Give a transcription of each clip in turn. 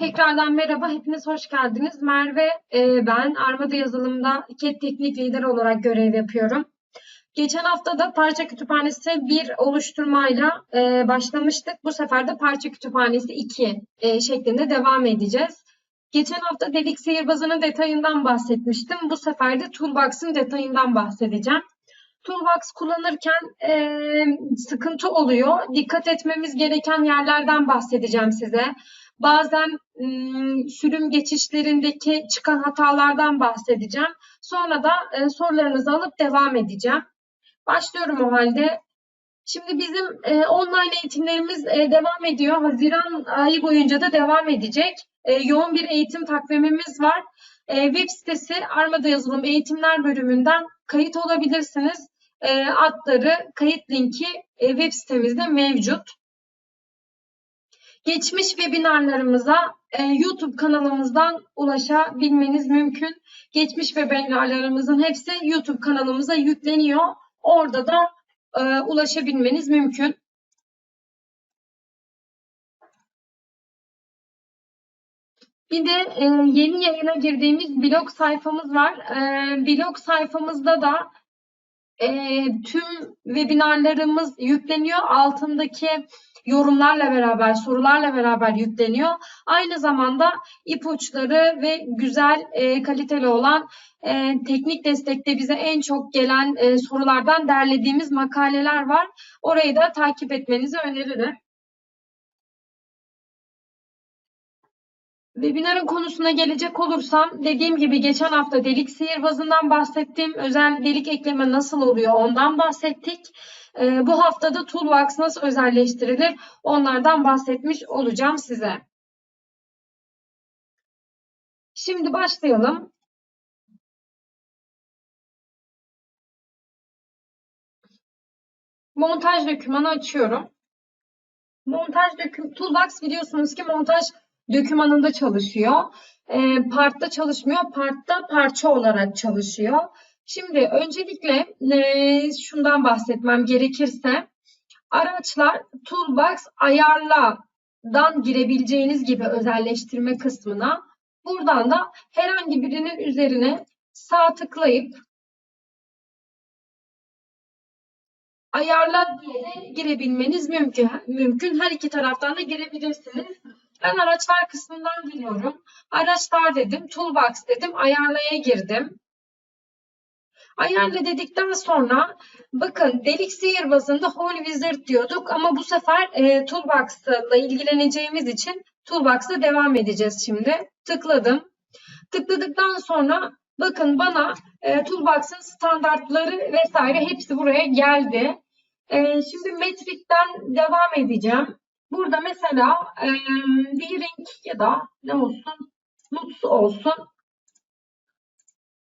Tekrardan merhaba, hepiniz hoş geldiniz. Merve, e, ben Armada yazılımda CAD teknik lider olarak görev yapıyorum. Geçen hafta da parça kütüphanesi 1 oluşturmayla e, başlamıştık. Bu sefer de parça kütüphanesi 2 e, şeklinde devam edeceğiz. Geçen hafta delik sihirbazının detayından bahsetmiştim. Bu sefer de Toolbox'ın detayından bahsedeceğim. Toolbox kullanırken e, sıkıntı oluyor. Dikkat etmemiz gereken yerlerden bahsedeceğim size. Bazen sürüm geçişlerindeki çıkan hatalardan bahsedeceğim. Sonra da e, sorularınızı alıp devam edeceğim. Başlıyorum o halde. Şimdi bizim e, online eğitimlerimiz e, devam ediyor. Haziran ayı boyunca da devam edecek. E, yoğun bir eğitim takvimimiz var. E, web sitesi Armada Yazılım Eğitimler bölümünden kayıt olabilirsiniz. E, adları, kayıt linki e, web sitemizde mevcut. Geçmiş webinarlarımıza e, YouTube kanalımızdan ulaşabilmeniz mümkün. Geçmiş webinarlarımızın hepsi YouTube kanalımıza yükleniyor. Orada da e, ulaşabilmeniz mümkün. Bir de e, yeni yayına girdiğimiz blog sayfamız var. E, blog sayfamızda da e, tüm webinarlarımız yükleniyor. Altındaki yorumlarla beraber, sorularla beraber yükleniyor. Aynı zamanda ipuçları ve güzel, e, kaliteli olan e, teknik destekte bize en çok gelen e, sorulardan derlediğimiz makaleler var. Orayı da takip etmenizi öneririm. Webinarın konusuna gelecek olursam dediğim gibi geçen hafta delik sihirbazından bahsettim. Özel delik ekleme nasıl oluyor ondan bahsettik. Ee, bu haftada Toolbox nasıl özelleştirilir onlardan bahsetmiş olacağım size. Şimdi başlayalım. Montaj dokümanı açıyorum. Montaj doküm Toolbox biliyorsunuz ki montaj dokümanında çalışıyor. E, part'ta çalışmıyor. Part'ta parça olarak çalışıyor. Şimdi öncelikle e, şundan bahsetmem gerekirse araçlar Toolbox ayarladan girebileceğiniz gibi özelleştirme kısmına buradan da herhangi birinin üzerine sağ tıklayıp ayarla diye de girebilmeniz mümkün. Mümkün. Her iki taraftan da girebilirsiniz. Ben araçlar kısmından giriyorum. Araçlar dedim, toolbox dedim, ayarlaya girdim. Ayarla dedikten sonra bakın delik sihirbazında Whole Wizard diyorduk ama bu sefer e, Toolbox'la ilgileneceğimiz için Toolbox'la devam edeceğiz şimdi. Tıkladım. Tıkladıktan sonra bakın bana e, Toolbox'ın standartları vesaire hepsi buraya geldi. E, şimdi metrikten devam edeceğim. Burada mesela e, renk ya da ne olsun? Nuts olsun.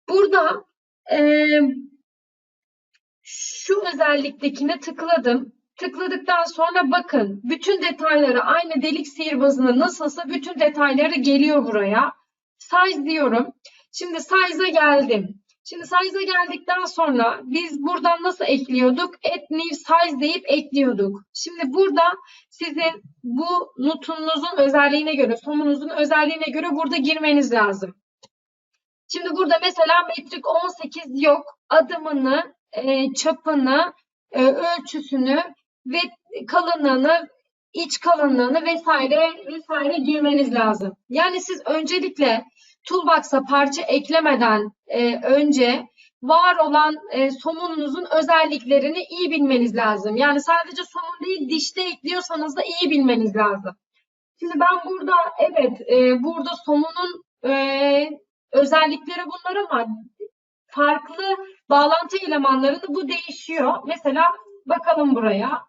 Burada e, şu özelliktekine tıkladım. Tıkladıktan sonra bakın bütün detayları aynı delik sihirbazına nasılsa bütün detayları geliyor buraya. Size diyorum. Şimdi size'a geldim. Şimdi size'a geldikten sonra biz buradan nasıl ekliyorduk? Add new size deyip ekliyorduk. Şimdi burada sizin bu notunuzun özelliğine göre, somunuzun özelliğine göre burada girmeniz lazım. Şimdi burada mesela metrik 18 yok. Adımını, e, çapını, e, ölçüsünü ve kalınlığını, iç kalınlığını vesaire vesaire girmeniz lazım. Yani siz öncelikle Toolbox'a parça eklemeden e, önce var olan e, somununuzun özelliklerini iyi bilmeniz lazım. Yani sadece somun değil dişte ekliyorsanız da iyi bilmeniz lazım. Şimdi ben burada evet e, burada somunun e, özellikleri bunlar ama farklı bağlantı elemanlarında bu değişiyor. Mesela bakalım buraya.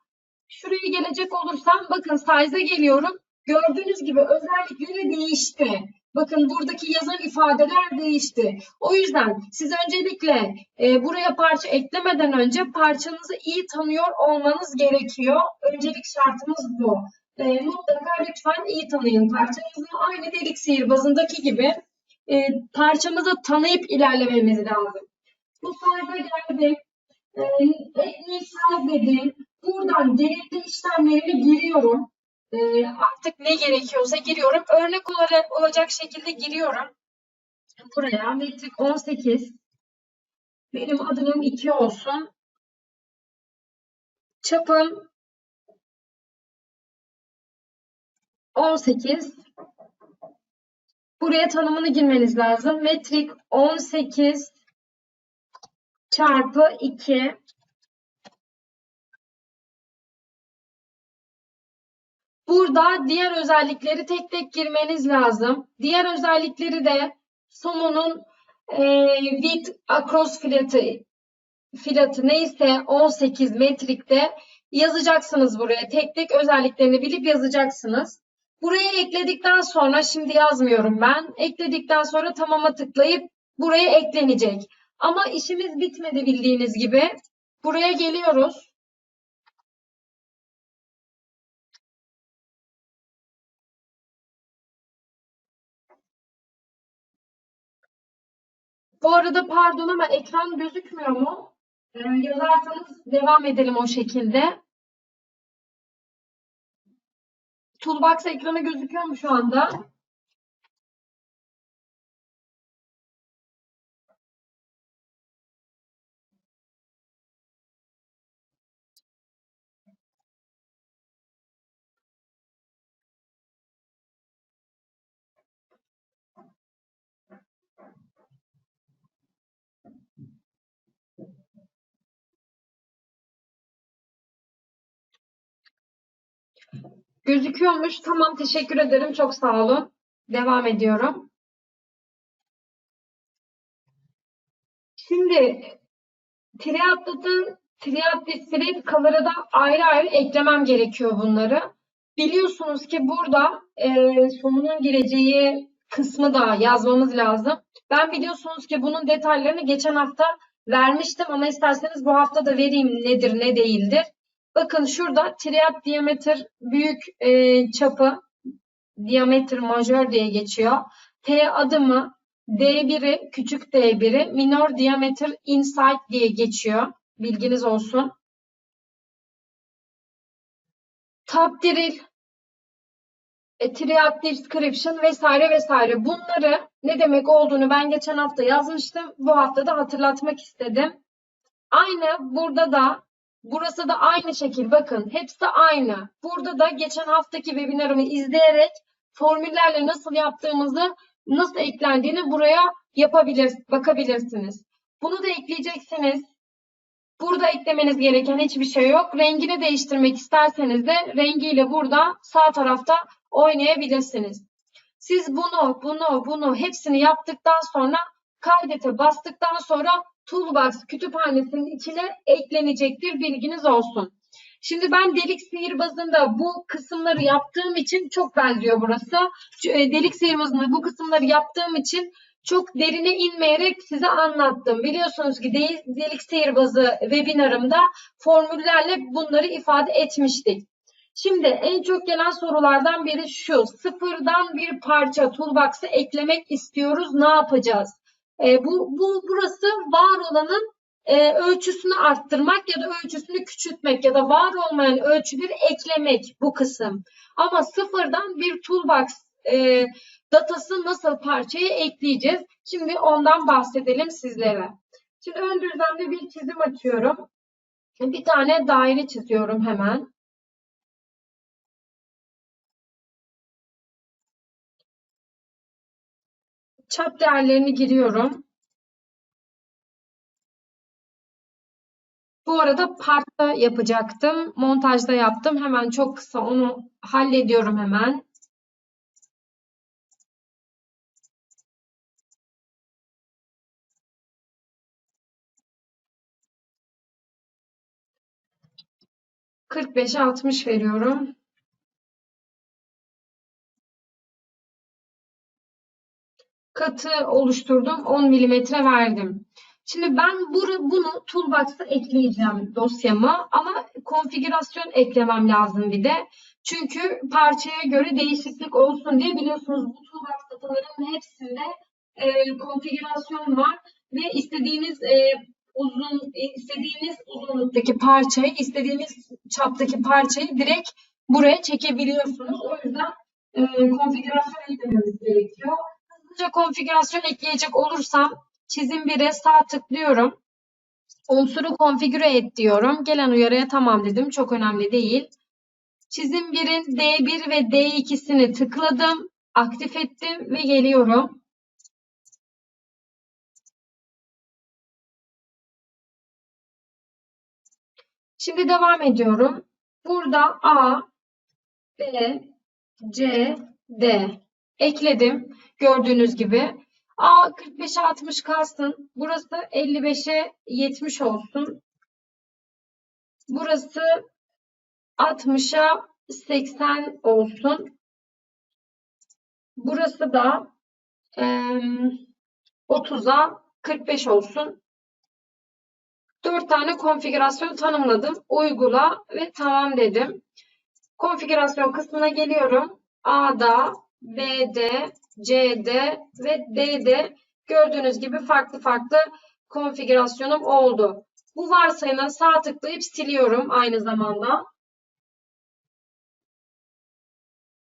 Şuraya gelecek olursam bakın size'a geliyorum. Gördüğünüz gibi özellikleri değişti. Bakın buradaki yazan ifadeler değişti. O yüzden siz öncelikle e, buraya parça eklemeden önce parçanızı iyi tanıyor olmanız gerekiyor. Öncelik şartımız bu. E, mutlaka lütfen iyi tanıyın parçanızı. Aynı delik sihirbazındaki gibi e, parçamızı tanıyıp ilerlememiz lazım. Bu sayfa geldi. E, etnik dedim. Buradan gerekli işlemlerimi giriyorum. Ee, artık ne gerekiyorsa giriyorum. Örnek olarak olacak şekilde giriyorum. Buraya metrik 18. Benim adımım 2 olsun. Çapım 18. Buraya tanımını girmeniz lazım. Metrik 18 çarpı 2 Burada diğer özellikleri tek tek girmeniz lazım. Diğer özellikleri de somunun e, width across fiyatı fiyatı neyse 18 metrikte yazacaksınız buraya. Tek tek özelliklerini bilip yazacaksınız. Buraya ekledikten sonra şimdi yazmıyorum ben. Ekledikten sonra tamama tıklayıp buraya eklenecek. Ama işimiz bitmedi bildiğiniz gibi. Buraya geliyoruz. Bu arada pardon ama ekran gözükmüyor mu? Ee, yazarsanız devam edelim o şekilde. Toolbox ekranı gözüküyor mu şu anda? Gözüküyormuş. Tamam teşekkür ederim. Çok sağ olun. Devam ediyorum. Şimdi triatlatın triatletleri color'a da ayrı ayrı eklemem gerekiyor bunları. Biliyorsunuz ki burada e, somunun gireceği kısmı da yazmamız lazım. Ben biliyorsunuz ki bunun detaylarını geçen hafta vermiştim ama isterseniz bu hafta da vereyim nedir ne değildir. Bakın şurada triad diameter büyük e, çapı diameter majör diye geçiyor. T adımı D1'i küçük D1'i minor diameter inside diye geçiyor. Bilginiz olsun. Top drill, e, triad description vesaire vesaire. Bunları ne demek olduğunu ben geçen hafta yazmıştım. Bu hafta da hatırlatmak istedim. Aynı burada da burası da aynı şekil. Bakın hepsi aynı. Burada da geçen haftaki webinarımı izleyerek formüllerle nasıl yaptığımızı nasıl eklendiğini buraya yapabilir, bakabilirsiniz. Bunu da ekleyeceksiniz. Burada eklemeniz gereken hiçbir şey yok. Rengini değiştirmek isterseniz de rengiyle burada sağ tarafta oynayabilirsiniz. Siz bunu, bunu, bunu hepsini yaptıktan sonra kaydete bastıktan sonra Toolbox kütüphanesinin içine eklenecektir. Bilginiz olsun. Şimdi ben delik sihirbazında bu kısımları yaptığım için çok benziyor burası. E, delik sihirbazında bu kısımları yaptığım için çok derine inmeyerek size anlattım. Biliyorsunuz ki delik sihirbazı webinarımda formüllerle bunları ifade etmiştik. Şimdi en çok gelen sorulardan biri şu. Sıfırdan bir parça toolbox'a eklemek istiyoruz. Ne yapacağız? E, bu, bu burası var olanın e, ölçüsünü arttırmak ya da ölçüsünü küçültmek ya da var olmayan ölçüleri eklemek bu kısım. Ama sıfırdan bir toolbox e, datası nasıl parçaya ekleyeceğiz? Şimdi ondan bahsedelim sizlere. Şimdi ön düzlemde bir çizim açıyorum. Bir tane daire çiziyorum hemen. Çap değerlerini giriyorum. Bu arada partta yapacaktım. Montajda yaptım. Hemen çok kısa onu hallediyorum hemen. Kırk beşe altmış veriyorum. Katı oluşturdum. 10 milimetre verdim. Şimdi ben bunu Toolbox'a ekleyeceğim dosyama ama konfigürasyon eklemem lazım bir de. Çünkü parçaya göre değişiklik olsun diye biliyorsunuz bu Toolbox dataların hepsinde e, konfigürasyon var ve istediğiniz e, uzun istediğiniz uzunluktaki parçayı, istediğiniz çaptaki parçayı direkt buraya çekebiliyorsunuz. O yüzden e, konfigürasyon eklememiz gerekiyor. Hızlıca konfigürasyon ekleyecek olursam çizim 1'e sağ tıklıyorum. Unsuru konfigüre et diyorum. Gelen uyarıya tamam dedim. Çok önemli değil. Çizim 1'in D1 ve D2'sini tıkladım. Aktif ettim ve geliyorum. Şimdi devam ediyorum. Burada A, B, C, D ekledim. Gördüğünüz gibi. A 45'e 60 kalsın. Burası 55'e 70 olsun. Burası 60'a 80 olsun. Burası da e, 30'a 45 olsun. 4 tane konfigürasyon tanımladım. Uygula ve tamam dedim. Konfigürasyon kısmına geliyorum. A'da, B'de, C'de ve D'de gördüğünüz gibi farklı farklı konfigürasyonum oldu. Bu varsayına sağ tıklayıp siliyorum aynı zamanda.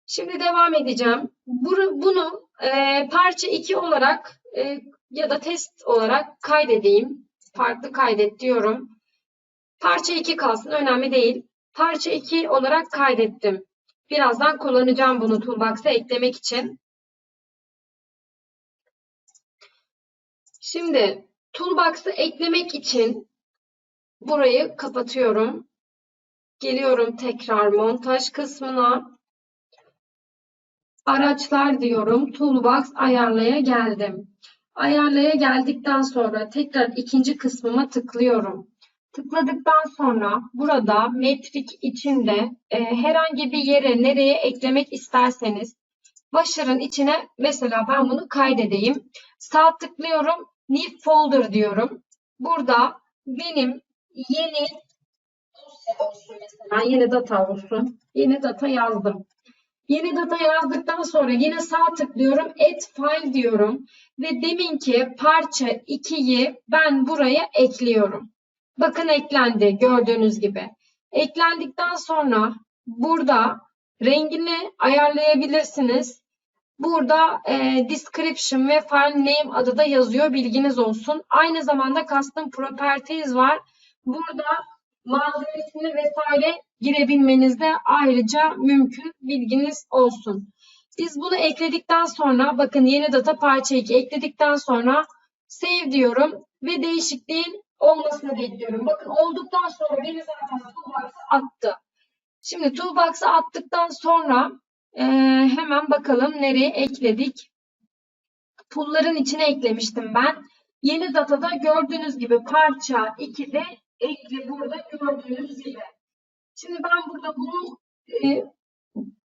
Şimdi devam edeceğim. Bunu e, parça 2 olarak e, ya da test olarak kaydedeyim. Farklı kaydet diyorum. Parça 2 kalsın önemli değil. Parça 2 olarak kaydettim. Birazdan kullanacağım bunu Toolbox'a eklemek için. Şimdi Toolbox'ı eklemek için burayı kapatıyorum. Geliyorum tekrar montaj kısmına. Araçlar diyorum. Toolbox ayarlaya geldim. Ayarlaya geldikten sonra tekrar ikinci kısmıma tıklıyorum. Tıkladıktan sonra burada metrik içinde e, herhangi bir yere nereye eklemek isterseniz başarın içine mesela ben bunu kaydedeyim. Sağ tıklıyorum. New folder diyorum. Burada benim yeni dosya olsun mesela. Yeni data olsun. Yeni data yazdım. Yeni data yazdıktan sonra yine sağ tıklıyorum. Add file diyorum. Ve deminki parça 2'yi ben buraya ekliyorum. Bakın eklendi gördüğünüz gibi. Eklendikten sonra burada rengini ayarlayabilirsiniz. Burada e, description ve file name adı da yazıyor. Bilginiz olsun. Aynı zamanda custom properties var. Burada malzemesini vesaire girebilmeniz de ayrıca mümkün. Bilginiz olsun. Biz bunu ekledikten sonra bakın yeni data parça 2 ekledikten sonra save diyorum ve değişikliğin olmasını bekliyorum. Bakın olduktan sonra beni zaten toolbox'a attı. Şimdi toolbox'a attıktan sonra e, hemen bakalım nereye ekledik. Pulların içine eklemiştim ben. Yeni datada gördüğünüz gibi parça 2'de ekli burada gördüğünüz gibi. Şimdi ben burada bunu e,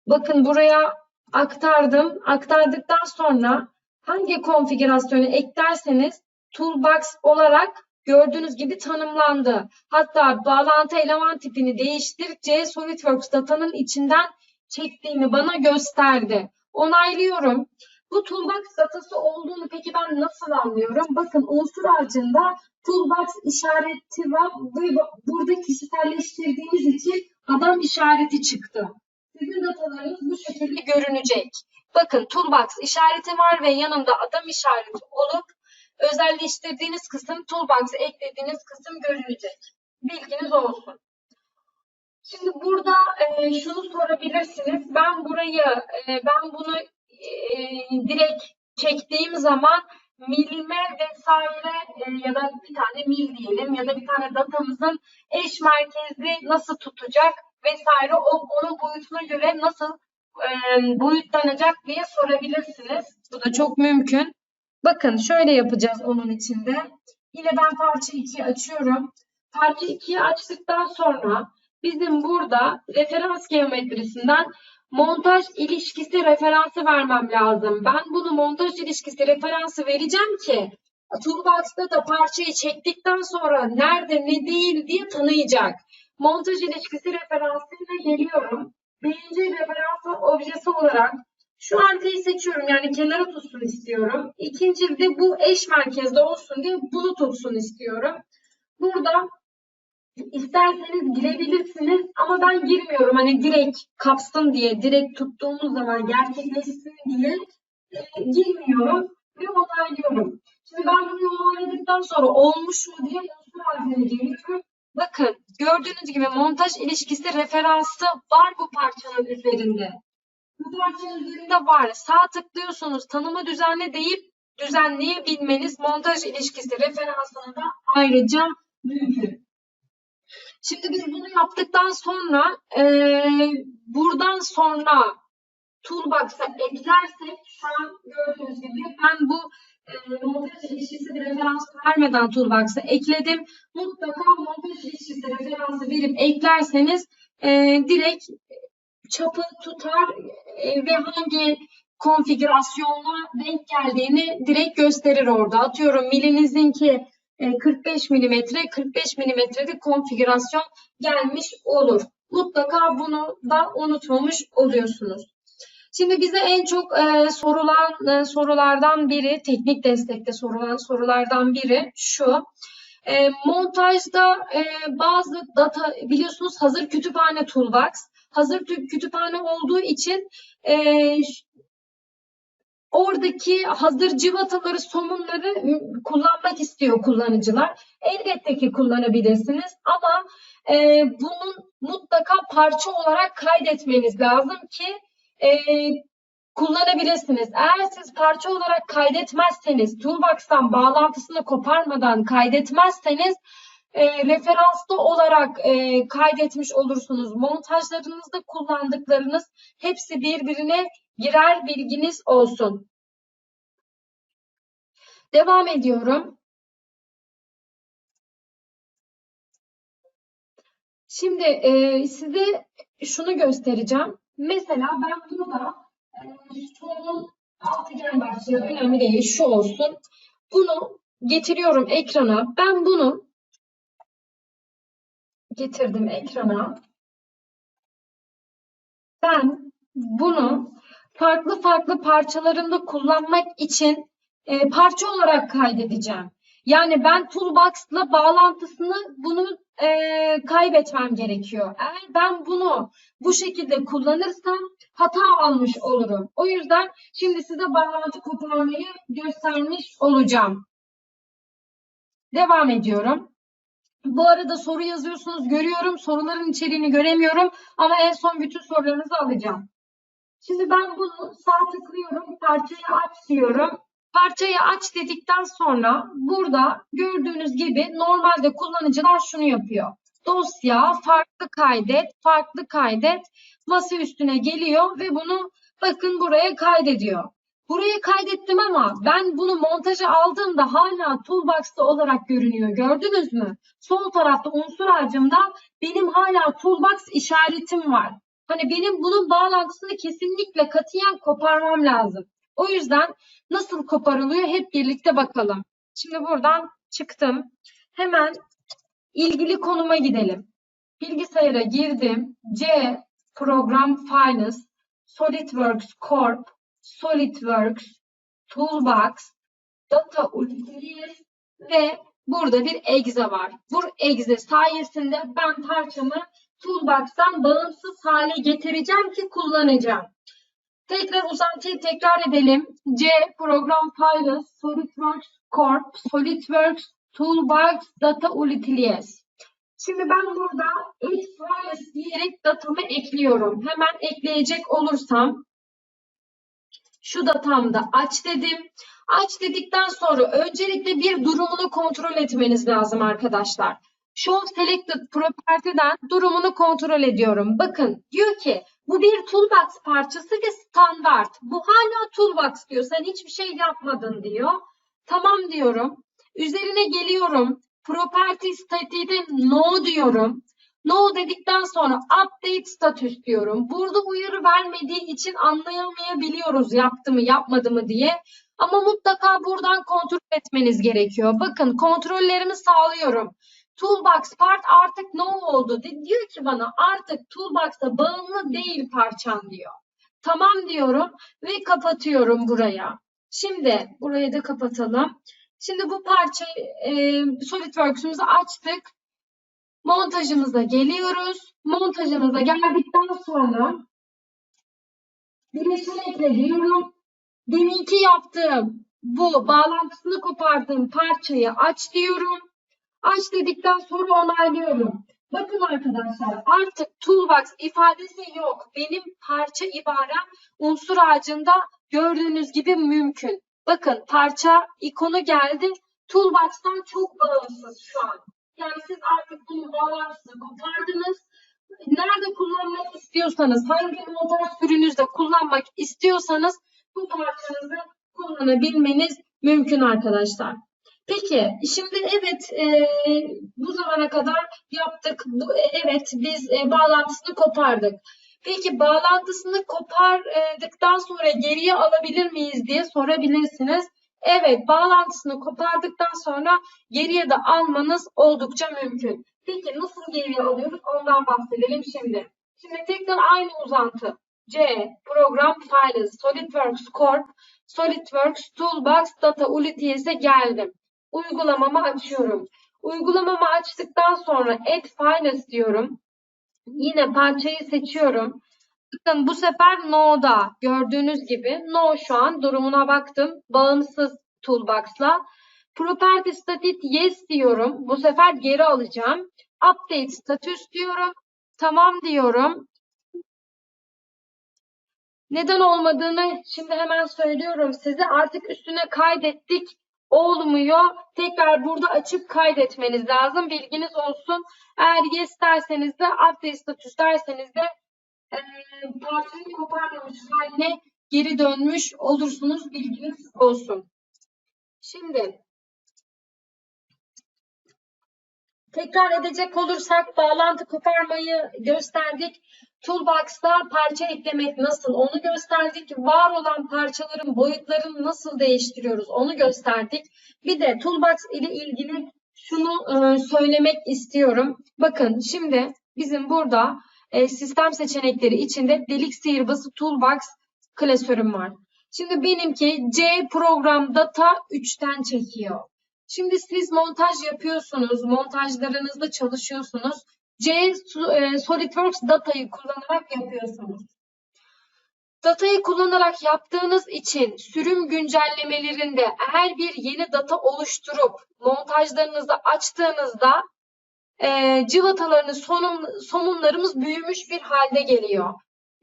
bakın buraya aktardım. Aktardıktan sonra hangi konfigürasyonu eklerseniz toolbox olarak gördüğünüz gibi tanımlandı. Hatta bağlantı eleman tipini değiştirdikçe SolidWorks datanın içinden çektiğini bana gösterdi. Onaylıyorum. Bu toolbox datası olduğunu peki ben nasıl anlıyorum? Bakın unsur ağacında toolbox işareti var. Burada kişiselleştirdiğiniz için adam işareti çıktı. Sizin datalarınız bu şekilde görünecek. Bakın toolbox işareti var ve yanında adam işareti olup özelleştirdiğiniz kısım toolbox'a eklediğiniz kısım görünecek. Bilginiz olsun. Şimdi burada e, şunu sorabilirsiniz. Ben burayı, e, ben bunu e, direkt çektiğim zaman milime vesaire e, ya da bir tane mil diyelim ya da bir tane datamızın eş merkezli nasıl tutacak vesaire o, onun boyutuna göre nasıl e, boyutlanacak diye sorabilirsiniz. Bu da çok mümkün. Bakın şöyle yapacağız onun içinde. Yine ben parça 2'yi açıyorum. Parça 2'yi açtıktan sonra bizim burada referans geometrisinden montaj ilişkisi referansı vermem lazım. Ben bunu montaj ilişkisi referansı vereceğim ki Toolbox'ta da parçayı çektikten sonra nerede ne değil diye tanıyacak. Montaj ilişkisi referansıyla geliyorum. Birinci referans objesi olarak şu haritayı seçiyorum yani kenara tutsun istiyorum. İkinci de bu eş merkezde olsun diye bunu tutsun istiyorum. Burada İsterseniz girebilirsiniz ama ben girmiyorum. Hani direkt kapsın diye, direkt tuttuğumuz zaman gerçekleşsin diye e, girmiyorum ve onaylıyorum. Şimdi ben bunu onayladıktan sonra olmuş mu diye unsur harfine geliyorum. Bakın gördüğünüz gibi montaj ilişkisi referansı var bu parçanın üzerinde. Bu parçanın üzerinde var. Sağ tıklıyorsunuz tanımı düzenle deyip düzenleyebilmeniz montaj ilişkisi referansına da ayrıca mümkün. Şimdi biz bunu yaptıktan sonra eee, buradan sonra Toolbox'a eklersek şu an gördüğünüz gibi ben bu eee, montaj ilişkisi referans vermeden Toolbox'a ekledim. Mutlaka montaj ilişkisi referansı verip eklerseniz eee, direkt çapı tutar e, ve hangi konfigürasyonla denk geldiğini direkt gösterir orada. Atıyorum milinizinki e, 45 milimetre, 45 milimetrelik konfigürasyon gelmiş olur. Mutlaka bunu da unutmamış oluyorsunuz. Şimdi bize en çok e, sorulan e, sorulardan biri, teknik destekte sorulan sorulardan biri şu. E, montajda e, bazı data biliyorsunuz hazır kütüphane toolbox. Hazır tü- kütüphane olduğu için e, oradaki hazır cıvataları, somunları kullanmak istiyor kullanıcılar. Elbette ki kullanabilirsiniz ama e, bunun mutlaka parça olarak kaydetmeniz lazım ki e, kullanabilirsiniz. Eğer siz parça olarak kaydetmezseniz, Toolbox'tan bağlantısını koparmadan kaydetmezseniz e, referanslı olarak e, kaydetmiş olursunuz. Montajlarınızda kullandıklarınız hepsi birbirine girer bilginiz olsun. Devam ediyorum. Şimdi e, size şunu göstereceğim. Mesela ben burada e, şunun altıgen başlığı önemli değil. Şu olsun. Bunu getiriyorum ekrana. Ben bunu getirdim ekrana. Ben bunu farklı farklı parçalarında kullanmak için e, parça olarak kaydedeceğim. Yani ben Toolbox'la bağlantısını bunu e, kaybetmem gerekiyor. Eğer ben bunu bu şekilde kullanırsam hata almış olurum. O yüzden şimdi size bağlantı koparmayı göstermiş olacağım. Devam ediyorum. Bu arada soru yazıyorsunuz, görüyorum. Soruların içeriğini göremiyorum ama en son bütün sorularınızı alacağım. Şimdi ben bunu sağ tıklıyorum, parçayı aç diyorum. Parçayı aç dedikten sonra burada gördüğünüz gibi normalde kullanıcılar şunu yapıyor. Dosya, farklı kaydet, farklı kaydet, masa üstüne geliyor ve bunu bakın buraya kaydediyor. Buraya kaydettim ama ben bunu montaja aldığımda hala Toolbox'ta olarak görünüyor. Gördünüz mü? Sol tarafta unsur ağacımda benim hala Toolbox işaretim var. Hani benim bunun bağlantısını kesinlikle katiyen koparmam lazım. O yüzden nasıl koparılıyor hep birlikte bakalım. Şimdi buradan çıktım. Hemen ilgili konuma gidelim. Bilgisayara girdim. C Program Files SolidWorks Corp SolidWorks Toolbox Data Utilities ve burada bir exe var. Bu exe sayesinde ben parçamı Toolbox'tan bağımsız hale getireceğim ki kullanacağım. Tekrar uzantıyı tekrar edelim. C Program Files SolidWorks Corp SolidWorks Toolbox Data Utilities. Şimdi ben burada Add Files diyerek datamı ekliyorum. Hemen ekleyecek olursam şu datamda aç dedim. Aç dedikten sonra öncelikle bir durumunu kontrol etmeniz lazım arkadaşlar. Show Selected Property'den durumunu kontrol ediyorum. Bakın diyor ki bu bir toolbox parçası ve standart. Bu hala toolbox diyor. Sen hiçbir şey yapmadın diyor. Tamam diyorum. Üzerine geliyorum. Property statiğde no diyorum. No dedikten sonra update status diyorum. Burada uyarı vermediği için anlayamayabiliyoruz yaptı mı yapmadı mı diye. Ama mutlaka buradan kontrol etmeniz gerekiyor. Bakın kontrollerimi sağlıyorum. Toolbox part artık no oldu. Diyor ki bana artık Toolbox'a bağımlı değil parçan diyor. Tamam diyorum ve kapatıyorum buraya. Şimdi burayı da kapatalım. Şimdi bu parçayı e, SolidWorks'umuzu açtık. Montajımıza geliyoruz. Montajımıza geldikten sonra bileşen ekle diyorum. Deminki yaptığım bu bağlantısını kopardığım parçayı aç diyorum. Aç dedikten sonra onaylıyorum. Bakın arkadaşlar artık toolbox ifadesi yok. Benim parça ibarem unsur ağacında gördüğünüz gibi mümkün. Bakın parça ikonu geldi. Toolbox'tan çok bağımsız şu an. Yani siz artık bunun bağlantısını kopardınız. Nerede kullanmak istiyorsanız, hangi montaj türünüzde kullanmak istiyorsanız bu parçanızı kullanabilmeniz mümkün arkadaşlar. Peki şimdi evet e, bu zamana kadar yaptık. Bu, e, evet biz e, bağlantısını kopardık. Peki bağlantısını kopardıktan sonra geriye alabilir miyiz diye sorabilirsiniz. Evet bağlantısını kopardıktan sonra geriye de almanız oldukça mümkün. Peki nasıl geriye alıyoruz ondan bahsedelim şimdi. Şimdi tekrar aynı uzantı. C, Program Files, SolidWorks Corp, SolidWorks Toolbox Data Utility'e geldim. Uygulamamı açıyorum. Uygulamamı açtıktan sonra Add Files diyorum. Yine parçayı seçiyorum. Bakın bu sefer No'da gördüğünüz gibi No şu an durumuna baktım. Bağımsız Toolbox'la. Property Static Yes diyorum. Bu sefer geri alacağım. Update Status diyorum. Tamam diyorum. Neden olmadığını şimdi hemen söylüyorum size. Artık üstüne kaydettik. Olmuyor. Tekrar burada açıp kaydetmeniz lazım. Bilginiz olsun. Eğer yes derseniz de update status derseniz de e, parçayı koparmamış haline geri dönmüş olursunuz. Bilginiz olsun. Şimdi tekrar edecek olursak bağlantı koparmayı gösterdik. Toolbox'ta parça eklemek nasıl onu gösterdik. Var olan parçaların boyutlarını nasıl değiştiriyoruz onu gösterdik. Bir de Toolbox ile ilgili şunu e, söylemek istiyorum. Bakın şimdi bizim burada e, sistem seçenekleri içinde delik sihirbazı Toolbox klasörüm var. Şimdi benimki C program data 3'ten çekiyor. Şimdi siz montaj yapıyorsunuz, montajlarınızda çalışıyorsunuz. C e, SolidWorks datayı kullanarak yapıyorsunuz. Datayı kullanarak yaptığınız için sürüm güncellemelerinde eğer bir yeni data oluşturup montajlarınızı açtığınızda e, cıvatalarını sonum, somunlarımız büyümüş bir halde geliyor.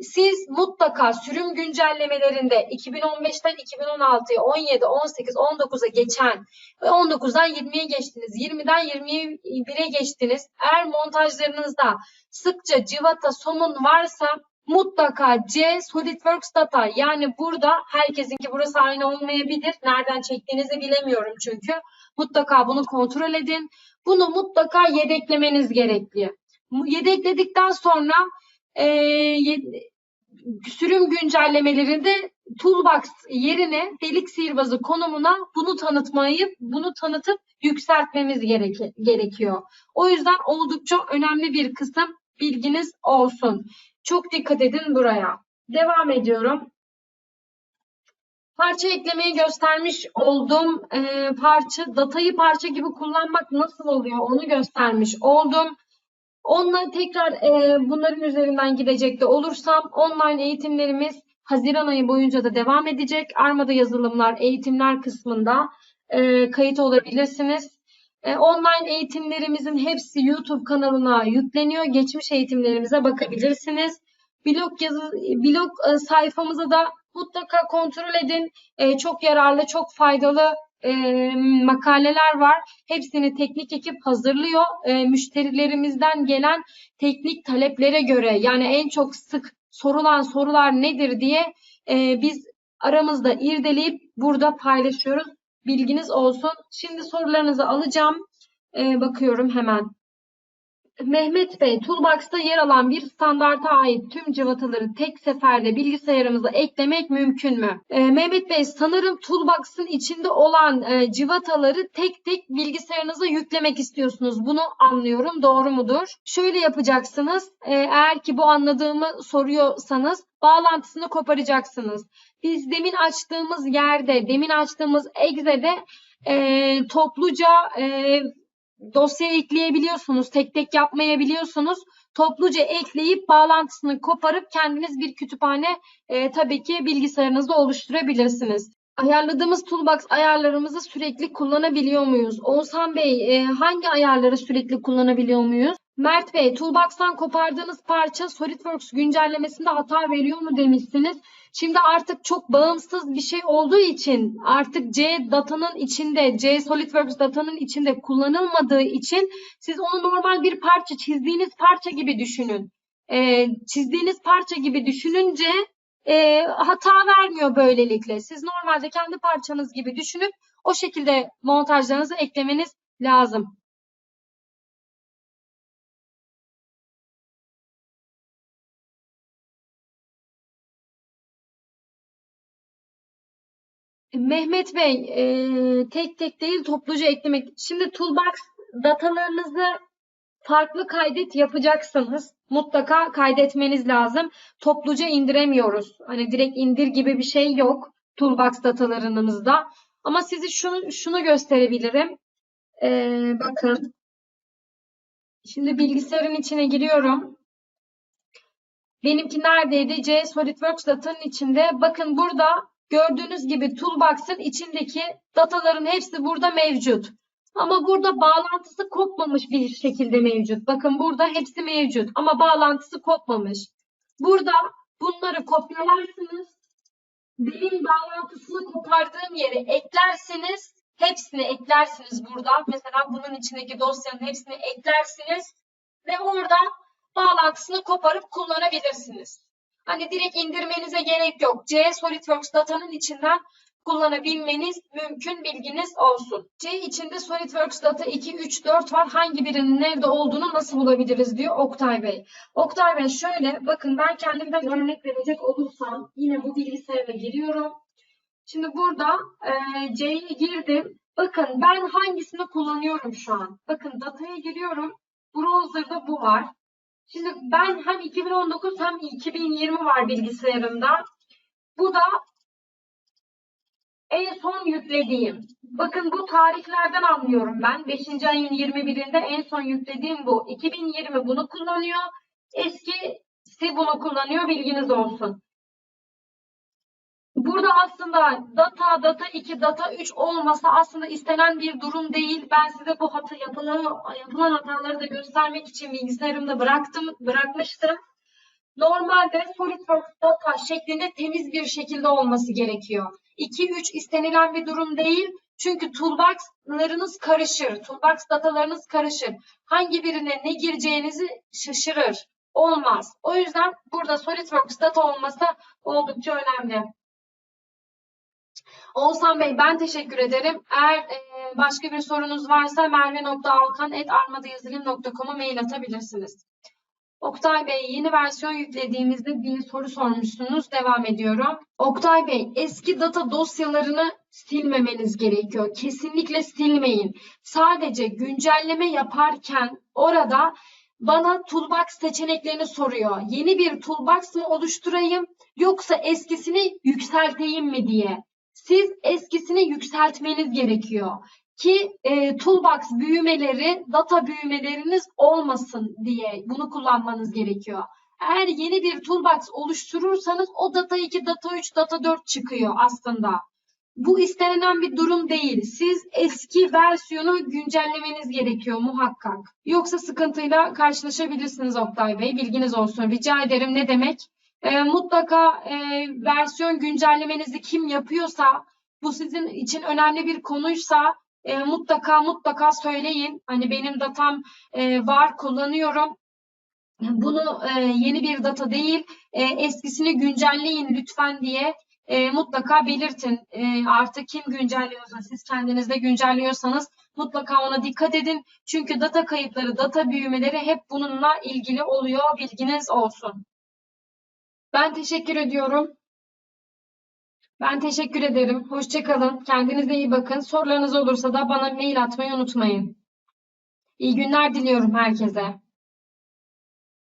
Siz mutlaka sürüm güncellemelerinde 2015'ten 2016'ya, 17, 18, 19'a geçen ve 19'dan 20'ye geçtiniz, 20'den 21'e geçtiniz. Eğer montajlarınızda sıkça cıvata somun varsa mutlaka C SolidWorks Data yani burada herkesinki burası aynı olmayabilir. Nereden çektiğinizi bilemiyorum çünkü. Mutlaka bunu kontrol edin. Bunu mutlaka yedeklemeniz gerekli. Yedekledikten sonra e, sürüm güncellemelerinde toolbox yerine delik sihirbazı konumuna bunu tanıtmayı, bunu tanıtıp yükseltmemiz gerek gerekiyor. O yüzden oldukça önemli bir kısım bilginiz olsun. Çok dikkat edin buraya. Devam ediyorum. Parça eklemeyi göstermiş olduğum e, parça, datayı parça gibi kullanmak nasıl oluyor onu göstermiş oldum. Onunla tekrar e, bunların üzerinden gidecek de olursam online eğitimlerimiz Haziran ayı boyunca da devam edecek. Armada yazılımlar, eğitimler kısmında e, kayıt olabilirsiniz. E, online eğitimlerimizin hepsi YouTube kanalına yükleniyor. Geçmiş eğitimlerimize bakabilirsiniz. Blog yazı, blog e, sayfamıza da mutlaka kontrol edin. E, çok yararlı, çok faydalı e, makaleler var. Hepsini teknik ekip hazırlıyor. E, müşterilerimizden gelen teknik taleplere göre yani en çok sık sorulan sorular nedir diye e, biz aramızda irdeleyip burada paylaşıyoruz. Bilginiz olsun. Şimdi sorularınızı alacağım. E, bakıyorum hemen. Mehmet Bey, Toolbox'ta yer alan bir standarta ait tüm cıvataları tek seferde bilgisayarımıza eklemek mümkün mü? Ee, Mehmet Bey, sanırım Toolbox'ın içinde olan e, cıvataları tek tek bilgisayarınıza yüklemek istiyorsunuz. Bunu anlıyorum. Doğru mudur? Şöyle yapacaksınız. E, eğer ki bu anladığımı soruyorsanız bağlantısını koparacaksınız. Biz demin açtığımız yerde, demin açtığımız Exe'de e, topluca e, dosya ekleyebiliyorsunuz. Tek tek yapmayabiliyorsunuz. Topluca ekleyip bağlantısını koparıp kendiniz bir kütüphane e, tabii ki bilgisayarınızda oluşturabilirsiniz. Ayarladığımız toolbox ayarlarımızı sürekli kullanabiliyor muyuz? Oğuzhan Bey, e, hangi ayarları sürekli kullanabiliyor muyuz? Mert Bey, Toolbox'tan kopardığınız parça SolidWorks güncellemesinde hata veriyor mu demişsiniz. Şimdi artık çok bağımsız bir şey olduğu için artık C datanın içinde, C SolidWorks datanın içinde kullanılmadığı için siz onu normal bir parça, çizdiğiniz parça gibi düşünün. E, çizdiğiniz parça gibi düşününce e, hata vermiyor böylelikle. Siz normalde kendi parçanız gibi düşünüp o şekilde montajlarınızı eklemeniz lazım. Mehmet Bey, e, tek tek değil topluca eklemek. Şimdi Toolbox datalarınızı farklı kaydet yapacaksınız. Mutlaka kaydetmeniz lazım. Topluca indiremiyoruz. Hani direkt indir gibi bir şey yok Toolbox datalarınızda. Ama size şunu, şunu gösterebilirim. Ee, bakın. Şimdi bilgisayarın içine giriyorum. Benimki neredeydi? C SolidWorks datanın içinde. Bakın burada gördüğünüz gibi Toolbox'ın içindeki dataların hepsi burada mevcut. Ama burada bağlantısı kopmamış bir şekilde mevcut. Bakın burada hepsi mevcut ama bağlantısı kopmamış. Burada bunları kopyalarsınız. Benim bağlantısını kopardığım yere eklersiniz. Hepsini eklersiniz burada. Mesela bunun içindeki dosyanın hepsini eklersiniz. Ve orada bağlantısını koparıp kullanabilirsiniz. Hani direkt indirmenize gerek yok. C SolidWorks datanın içinden kullanabilmeniz mümkün bilginiz olsun. C içinde SolidWorks Data 2, 3, 4 var. Hangi birinin nerede olduğunu nasıl bulabiliriz diyor Oktay Bey. Oktay Bey şöyle bakın ben kendimden örnek verecek olursam yine bu bilgisayara giriyorum. Şimdi burada e, C'ye girdim. Bakın ben hangisini kullanıyorum şu an? Bakın dataya giriyorum. Browser'da bu var. Şimdi ben hem 2019 hem 2020 var bilgisayarımda. Bu da en son yüklediğim. Bakın bu tarihlerden anlıyorum ben. 5. ayın 21'inde en son yüklediğim bu. 2020 bunu kullanıyor. Eskisi bunu kullanıyor. Bilginiz olsun. Burada aslında data, data 2, data 3 olmasa aslında istenen bir durum değil. Ben size bu hata yapılan, yapılan hataları da göstermek için bilgisayarımda bıraktım, bırakmıştım. Normalde SolidWorks data şeklinde temiz bir şekilde olması gerekiyor. 2-3 istenilen bir durum değil. Çünkü toolbox'larınız karışır. Toolbox datalarınız karışır. Hangi birine ne gireceğinizi şaşırır. Olmaz. O yüzden burada SolidWorks data olması oldukça önemli. Oğuzhan Bey ben teşekkür ederim. Eğer e, başka bir sorunuz varsa merve.alkan.armadayazılım.com'a mail atabilirsiniz. Oktay Bey yeni versiyon yüklediğimizde bir soru sormuşsunuz. Devam ediyorum. Oktay Bey eski data dosyalarını silmemeniz gerekiyor. Kesinlikle silmeyin. Sadece güncelleme yaparken orada bana toolbox seçeneklerini soruyor. Yeni bir toolbox mı oluşturayım yoksa eskisini yükselteyim mi diye. Siz eskisini yükseltmeniz gerekiyor ki e, toolbox büyümeleri, data büyümeleriniz olmasın diye bunu kullanmanız gerekiyor. Eğer yeni bir toolbox oluşturursanız o data 2, data 3, data 4 çıkıyor aslında. Bu istenilen bir durum değil. Siz eski versiyonu güncellemeniz gerekiyor muhakkak. Yoksa sıkıntıyla karşılaşabilirsiniz Oktay Bey. Bilginiz olsun. Rica ederim. Ne demek? E, mutlaka e, versiyon güncellemenizi kim yapıyorsa, bu sizin için önemli bir konuysa e, mutlaka mutlaka söyleyin. Hani benim datam e, var, kullanıyorum. Bunu e, yeni bir data değil, e, eskisini güncelleyin lütfen diye e, mutlaka belirtin. E, artık kim güncelliyorsa, siz kendinizde güncelliyorsanız mutlaka ona dikkat edin. Çünkü data kayıpları, data büyümeleri hep bununla ilgili oluyor. Bilginiz olsun. Ben teşekkür ediyorum. Ben teşekkür ederim. Hoşçakalın. Kendinize iyi bakın. Sorularınız olursa da bana mail atmayı unutmayın. İyi günler diliyorum herkese.